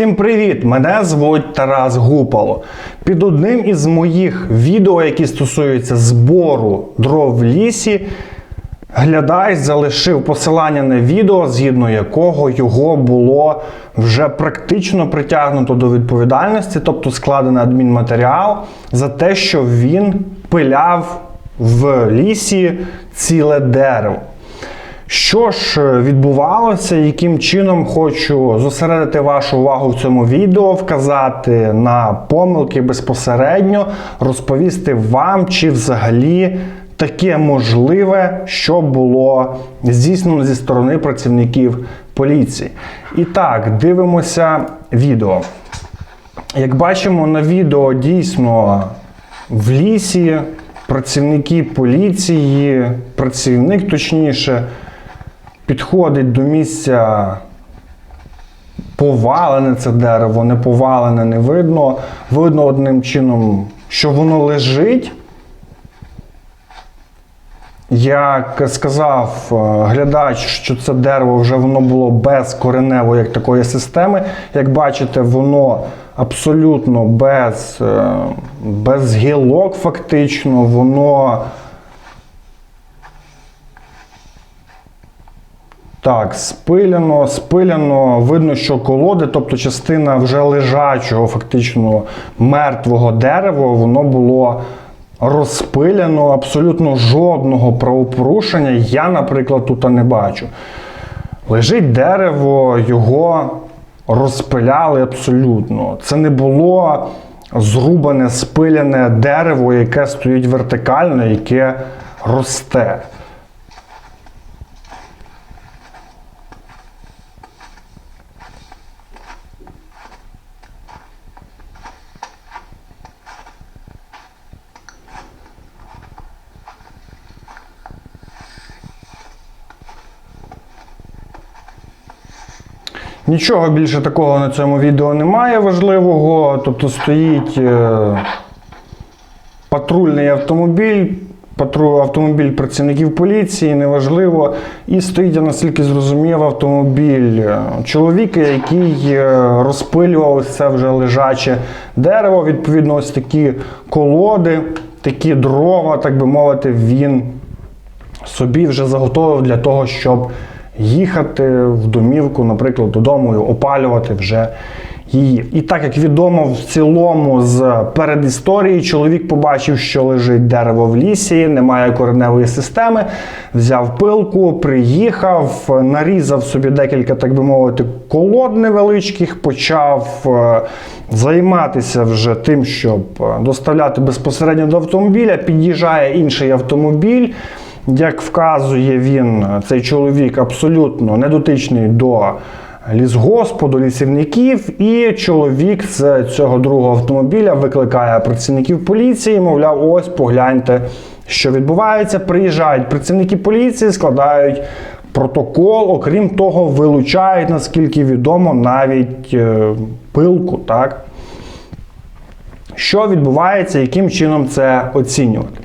Всім привіт! Мене звуть Тарас Гупало. Під одним із моїх відео, які стосуються збору дров в лісі, глядач залишив посилання на відео, згідно якого його було вже практично притягнуто до відповідальності, тобто складений адмінматеріал за те, що він пиляв в лісі ціле дерево. Що ж е, відбувалося, яким чином хочу зосередити вашу увагу в цьому відео, вказати на помилки безпосередньо, розповісти вам, чи взагалі таке можливе, що було здійснено зі сторони працівників поліції. І так, дивимося відео. Як бачимо на відео, дійсно в лісі працівники поліції, працівник точніше, підходить до місця повалене це дерево, не повалене, не видно. Видно одним чином, що воно лежить. Як сказав е, глядач, що це дерево вже воно було без кореневої як такої системи. Як бачите, воно абсолютно без, е, без гілок, фактично, воно Так, спиляно, спиляно, видно, що колоди, тобто частина вже лежачого, фактично мертвого дерева, воно було розпиляно, абсолютно жодного правопорушення я, наприклад, тут не бачу. Лежить дерево, його розпиляли абсолютно. Це не було зрубане, спиляне дерево, яке стоїть вертикально, яке росте. Нічого більше такого на цьому відео немає важливого. Тобто стоїть е, патрульний автомобіль, автомобіль працівників поліції, неважливо. І стоїть, я наскільки зрозумів, автомобіль чоловіка, який е, розпилював це вже лежаче дерево. Відповідно, ось такі колоди, такі дрова, так би мовити, він собі вже заготовив для того, щоб їхати в домівку, наприклад, додому і опалювати вже її. І так як відомо в цілому з передісторії, чоловік побачив, що лежить дерево в лісі, немає кореневої системи, взяв пилку, приїхав, нарізав собі декілька, так би мовити, колод невеличких, почав е, займатися вже тим, щоб е, доставляти безпосередньо до автомобіля. Під'їжджає інший автомобіль. Як вказує він, цей чоловік абсолютно недотичний до лісгоспу, до лісівників, і чоловік з цього другого автомобіля викликає працівників поліції, мовляв, ось погляньте, що відбувається. Приїжджають працівники поліції, складають протокол, окрім того, вилучають, наскільки відомо, навіть е, пилку. так? Що відбувається, яким чином це оцінювати?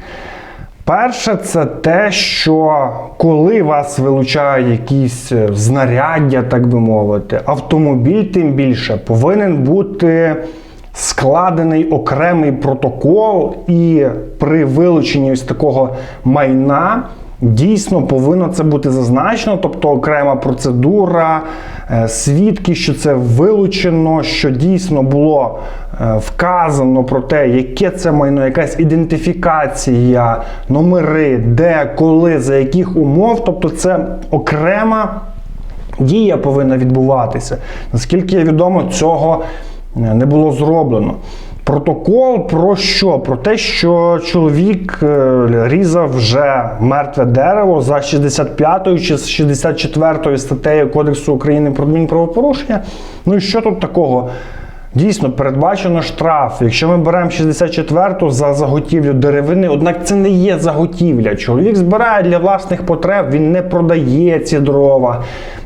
Перше, це те, що коли вас вилучають якісь е, знаряддя, так би мовити, автомобіль тим більше повинен бути складений окремий протокол, і при вилученні ось такого майна дійсно повинно це бути зазначено, тобто окрема процедура, е, свідки, що це вилучено, що дійсно було е, вказано про те, яке це майно, якась ідентифікація, номери, де, коли, за яких умов, тобто це окрема. Дія повинна відбуватися. Наскільки я відомо, цього е, не було зроблено. Протокол про що? Про те, що чоловік е, різав вже мертве дерево за 65 чи 64 статтею Кодексу України про адмінправопорушення. Ну і що тут такого? Дійсно, передбачено штраф. Якщо ми беремо 64-ту за заготівлю деревини, однак це не є заготівля. Чоловік збирає для власних потреб, він не продає ці дрова,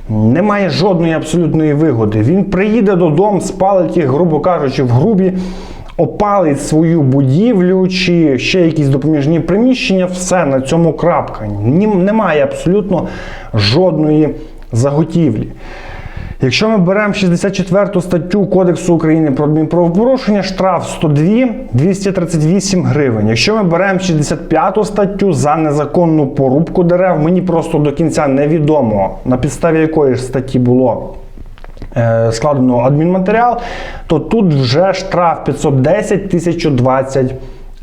немає жодної абсолютної вигоди. Він приїде додому, спалить їх, грубо кажучи, в грубі опалить свою будівлю чи ще якісь допоміжні приміщення, все на цьому крапка. Немає абсолютно жодної заготівлі. Якщо ми беремо 64 статтю Кодексу України про адмінправопорушення, штраф 102 238 гривень. Якщо ми беремо 65 статтю за незаконну порубку дерев, мені просто до кінця невідомо на підставі якої ж статті було складено адмінматеріал, то тут вже штраф 510 1020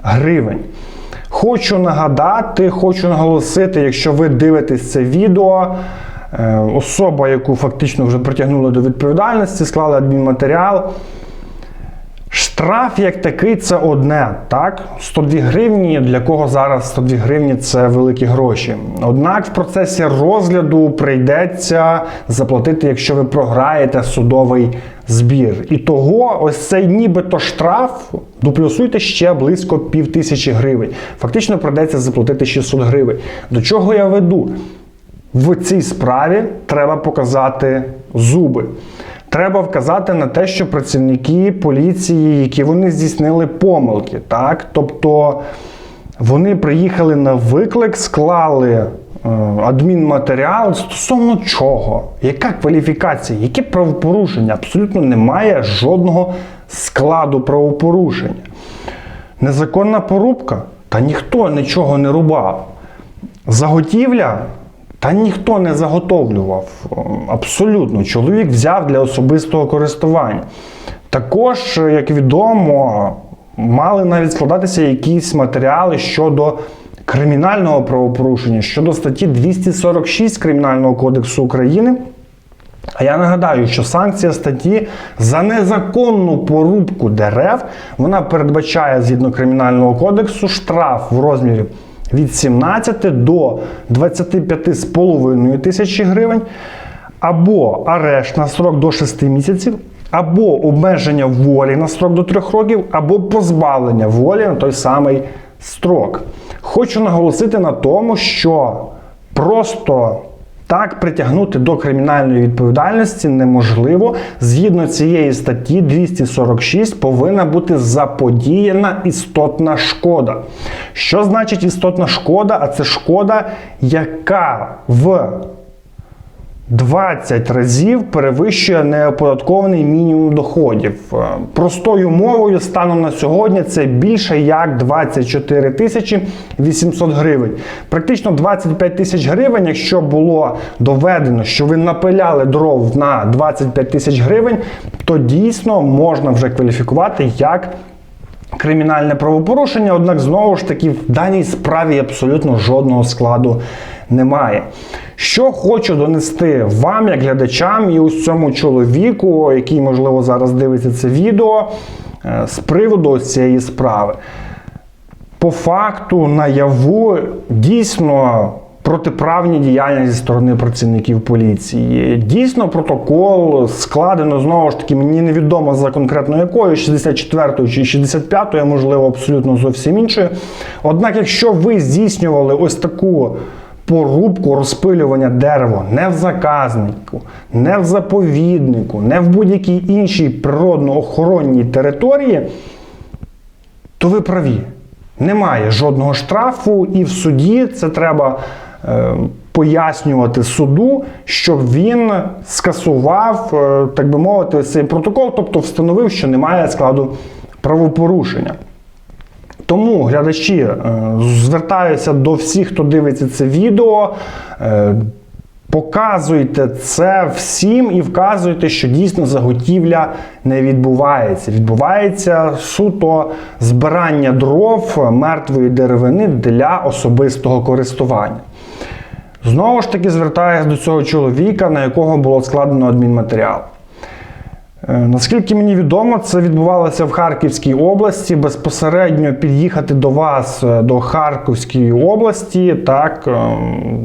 гривень. Хочу нагадати, хочу наголосити, якщо ви дивитесь це відео, е, особа, яку фактично вже притягнули до відповідальності, склали адмінматеріал. Штраф як такий це одне, так? 102 гривні, для кого зараз 102 гривні це великі гроші. Однак в процесі розгляду прийдеться заплатити, якщо ви програєте судовий збір. І того ось цей нібито штраф доплюсуйте ще близько пів тисячі гривень. Фактично прийдеться заплатити 600 гривень. До чого я веду? В цій справі треба показати зуби. Треба вказати на те, що працівники поліції, які вони здійснили помилки, так? Тобто вони приїхали на виклик, склали е, адмінматеріал стосовно чого? Яка кваліфікація, яке правопорушення? Абсолютно немає жодного складу правопорушення. Незаконна порубка? Та ніхто нічого не рубав. Заготівля? Та ніхто не заготовлював. Абсолютно. Чоловік взяв для особистого користування. Також, як відомо, мали навіть складатися якісь матеріали щодо кримінального правопорушення, щодо статті 246 Кримінального кодексу України. А я нагадаю, що санкція статті за незаконну порубку дерев вона передбачає згідно кримінального кодексу штраф в розмірі від 17 до 25,5 тисячі гривень, або арешт на срок до 6 місяців, або обмеження волі на срок до 3 років, або позбавлення волі на той самий строк. Хочу наголосити на тому, що просто так притягнути до кримінальної відповідальності неможливо. Згідно цієї статті 246 повинна бути заподіяна істотна шкода. Що значить істотна шкода? А це шкода, яка в 20 разів перевищує неоподаткований мінімум доходів. Е, Простою мовою, станом на сьогодні, це більше як 24 тисячі 800 гривень. Практично 25 тисяч гривень, якщо було доведено, що ви напиляли дров на 25 тисяч гривень, то дійсно можна вже кваліфікувати як кримінальне правопорушення, однак знову ж таки в даній справі абсолютно жодного складу немає. Що хочу донести вам, як глядачам, і ось цьому чоловіку, який, можливо, зараз дивиться це відео, е, з приводу цієї справи. По факту, наяву дійсно протиправні діяння зі сторони працівників поліції. Дійсно, протокол складено знову ж таки, мені невідомо за конкретно якою, 64 чи 65, а можливо, абсолютно зовсім іншою. Однак, якщо ви здійснювали ось таку порубку розпилювання дерева не в заказнику, не в заповіднику, не в будь-якій іншій природно-охоронній території, то ви праві. Немає жодного штрафу, і в суді це треба е, пояснювати суду, щоб він скасував, е, так би мовити, цей протокол, тобто встановив, що немає складу правопорушення. Тому, глядачі, е, звертаюся до всіх, хто дивиться це відео. е, Показуйте це всім і вказуйте, що дійсно заготівля не відбувається. Відбувається суто збирання дров мертвої деревини для особистого користування. Знову ж таки, звертаюся до цього чоловіка, на якого було складено адмінматеріал. Е, Наскільки мені відомо, це відбувалося в Харківській області. Безпосередньо під'їхати до вас е, до Харківської області, так е,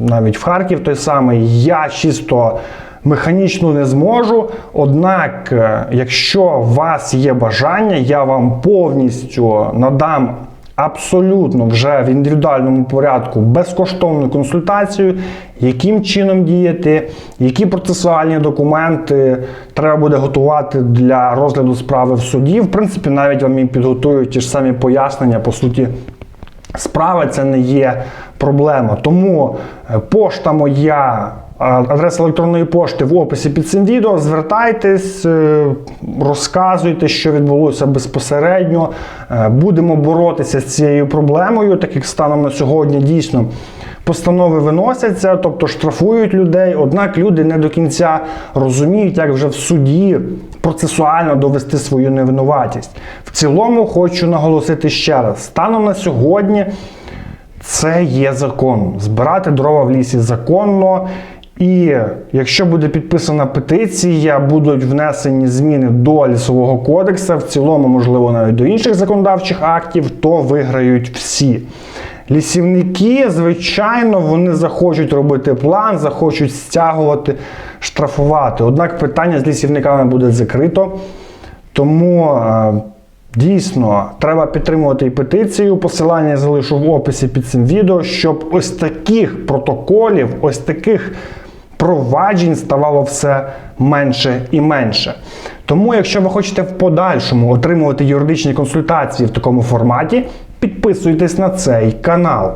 навіть в Харків той самий, я чисто механічно не зможу. Однак, якщо у вас є бажання, я вам повністю надам. Абсолютно вже в індивідуальному порядку безкоштовну консультацію, яким чином діяти, які процесуальні документи треба буде готувати для розгляду справи в суді. В принципі, навіть вам і підготують ті ж самі пояснення, по суті, справа це не є проблема. Тому е, пошта моя Адреса електронної пошти в описі під цим відео. Звертайтесь, е, розказуйте, що відбулося безпосередньо. Е, Будемо боротися з цією проблемою, так як станом на сьогодні дійсно постанови виносяться, тобто штрафують людей. Однак люди не до кінця розуміють, як вже в суді процесуально довести свою невинуватість. В цілому хочу наголосити ще раз: станом на сьогодні. Це є закон. Збирати дрова в лісі законно. І якщо буде підписана петиція, будуть внесені зміни до лісового кодексу, в цілому, можливо, навіть до інших законодавчих актів, то виграють всі. Лісівники, звичайно, вони захочуть робити план, захочуть стягувати, штрафувати. Однак питання з лісівниками буде закрито. Тому е, дійсно треба підтримувати і петицію. Посилання я залишу в описі під цим відео, щоб ось таких протоколів, ось таких проваджень ставало все менше і менше. Тому, якщо ви хочете в подальшому отримувати юридичні консультації в такому форматі, підписуйтесь на цей канал.